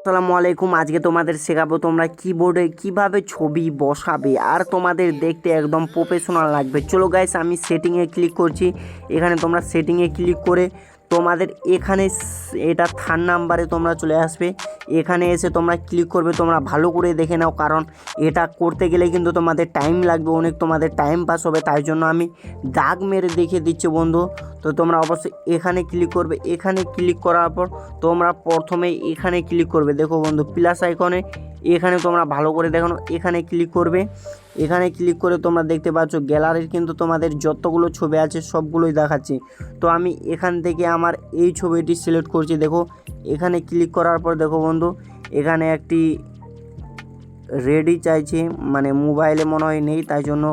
আসসালামু আলাইকুম, আজকে তোমাদের শেখাবো তোমরা কিবোর্ডে কীভাবে ছবি বসাবে আর তোমাদের দেখতে একদম প্রফেশনাল লাগবে। চলো গাইস আমি সেটিংয়ে ক্লিক করছি। এখানে তোমরা সেটিংয়ে ক্লিক করে তোমাদের এখানে এটা থার্ড নাম্বারে তোমরা চলে আসবে। এখানে এসে তোমরা ক্লিক করবে, তোমরা ভালো করে দেখে নাও, কারণ এটা করতে গেলে কিন্তু তোমাদের টাইম লাগবে, অনেক তোমাদের টাইম পাস হবে, তাই জন্য আমি দাগ মেরে দেখিয়ে দিচ্ছি বন্ধু। তো তোমরা অবশ্যই এখানে ক্লিক করবে, এখানে ক্লিক করার পর তোমরা প্রথমে এখানে ক্লিক করবে। দেখো বন্ধু প্লাস আইকনে এখানে তোমরা ভালো করে দেখানো এখানে ক্লিক করবে। এখানে ক্লিক করে তোমরা দেখতে পাচ্ছ গ্যালারির কিন্তু তোমাদের যতগুলো ছবি আছে সবগুলোই দেখাচ্ছে। তো আমি এখান থেকে আমার এই ছবিটি সিলেক্ট করছি, দেখো। এখানে ক্লিক করার পর দেখো বন্ধু, এখানে একটি রেডি চাইছে মানে মোবাইলে মনে হয় নেই, তাই জন্য।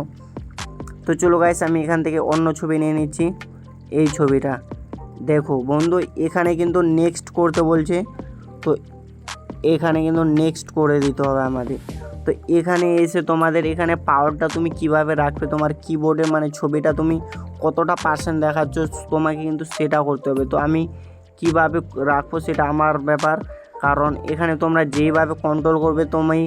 তো চলো গাইস আমি এখান থেকে অন্য ছবি নিয়ে নিচ্ছি, এই ছবিটা। দেখো বন্ধু, এখানে কিন্তু নেক্সট করতে বলছে। তো এখানে কিন্তু নেক্সট করে দিতে হবে আমাদের। তো এখানে এসে তোমাদের এখানে পাওয়ারটা তুমি কীভাবে রাখবে, তোমার কিবোর্ডে মানে ছবিটা তুমি কতটা পার্সেন্ট দেখাচ্ছ, তোমাকে কিন্তু সেটা করতে হবে। তো আমি কীভাবে রাখব সেটা আমার ব্যাপার, কারণ এখানে তোমরা যেইভাবে কন্ট্রোল করবে তুমি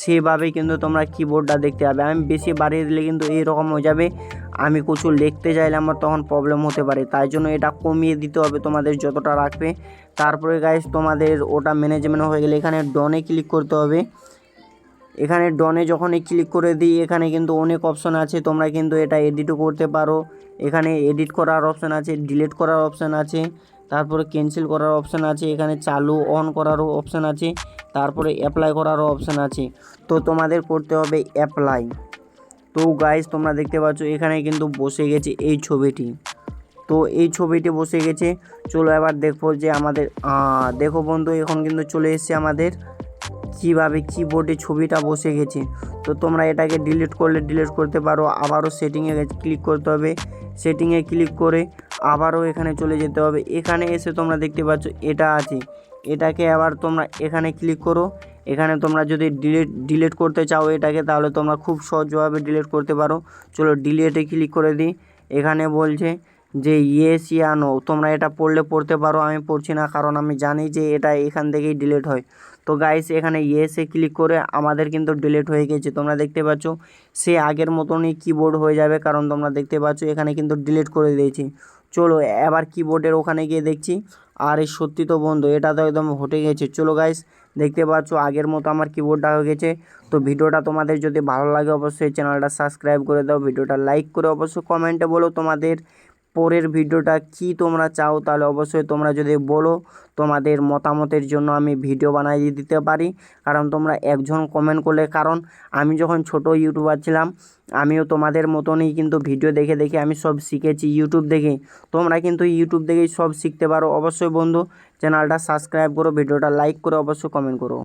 সেভাবেই কিন্তু তোমরা কিবোর্ডটা দেখতে পাবে। আমি বেশি বাড়িয়ে দিলে কিন্তু এইরকম হয়ে যাবে। আমি কিছু লিখতে চাইলে আমার তখন প্রবলেম হতে পারে। তাই জন্য এটা কমিয়ে দিতে হবে তোমাদের যতটা রাখবে। তারপরে গাইস তোমাদের ওটা ম্যানেজমেন্ট হয়ে গেলে এখানে ডনে ক্লিক করতে হবে। এখানে ডনে যখনই ক্লিক করে দিই, এখানে কিন্তু অনেক অপশন আছে। তোমরা কিন্তু এটা এডিটও করতে পারো। এখানে এডিট করার অপশান আছে ডিলিট করার অপশান আছে। তারপরে ক্যান্সেল করার অপশান আছে। এখানে চালু অন করারও অপশান আছে। তারপরে অ্যাপ্লাই করারও অপশান আছে। তো তোমাদের করতে হবে অ্যাপ্লাই তো গাইজ তোমরা দেখতে পাচ্ছ, এখানে কিন্তু বসে গেছে এই ছবিটি। তো এই ছবিটি বসে গেছে। চলো এবার দেখব যে আমাদের দেখো বন্ধু, এখন কিন্তু চলে এসেছে আমাদের। কীভাবে কিবোর্ডে ছবিটা বসে গেছে। তো তোমরা এটাকে ডিলিট করলে ডিলিট করতে পারো। আবারও সেটিংয়ে ক্লিক করতে হবে। সেটিংয়ে ক্লিক করে আবারও এখানে চলে যেতে হবে। এখানে এসে তোমরা দেখতে পাচ্ছ, এটা আছে। এটাকে আবার তোমরা এখানে ক্লিক করো। এখানে তোমরা যদি ডিলিট ডিলিট করতে চাও এটাকে, তাহলে তোমরা খুব সহজভাবে ডিলিট করতে পারো। চলো ডিলিটে ক্লিক করে দিই। এখানে বলছে যে ইয়েস ইয়া নো তোমরা এটা পড়লে পড়তে পারো, আমি পড়ছি না, কারণ আমি জানি যে এটা এখান থেকেই ডিলিট হয়। তো গাইস এখানে ইয়েসে ক্লিক করে আমাদের কিন্তু ডিলিট হয়ে গেছে। তোমরা দেখতে পাচ্ছ, সে আগের মতনই কিবোর্ড হয়ে যাবে, কারণ তোমরা দেখতে পাচ্ছ এখানে কিন্তু ডিলিট করে দিয়েছি। চলো এবার কিবোর্ডের ওখানে গিয়ে দেখছি। আর এই সত্যি তো বন্ধু, এটা তো একদম হটে গেছে। চলো গাইস দেখতে পাচ্ছ আগের মতো আমার কিবোর্ডটা হয়ে গেছে। তো ভিডিওটা তোমাদের যদি ভালো লাগে, অবশ্যই চ্যানেলটা সাবস্ক্রাইব করে দাও। ভিডিওটা লাইক করে অবশ্যই কমেন্টে বলো তোমাদের পরের ভিডিওটা কি তোমরা চাও, তাহলে অবশ্যই তোমরা যদি বলো, তোমাদের মতামতের জন্য আমি ভিডিও বানিয়ে দিতে পারি। কারণ তোমরা একজন কমেন্ট করলে, কারণ আমি যখন ছোট ইউটিউবার ছিলাম, আমিও তোমাদের মতনই কিন্তু ভিডিও দেখে দেখে আমি সব শিখেছি ইউটিউব দেখে। তোমরা কিন্তু ইউটিউব দেখেই সব শিখতে পারো। অবশ্যই বন্ধু চ্যানেলটা সাবস্ক্রাইব করো, ভিডিওটা লাইক করে, অবশ্যই কমেন্ট করো।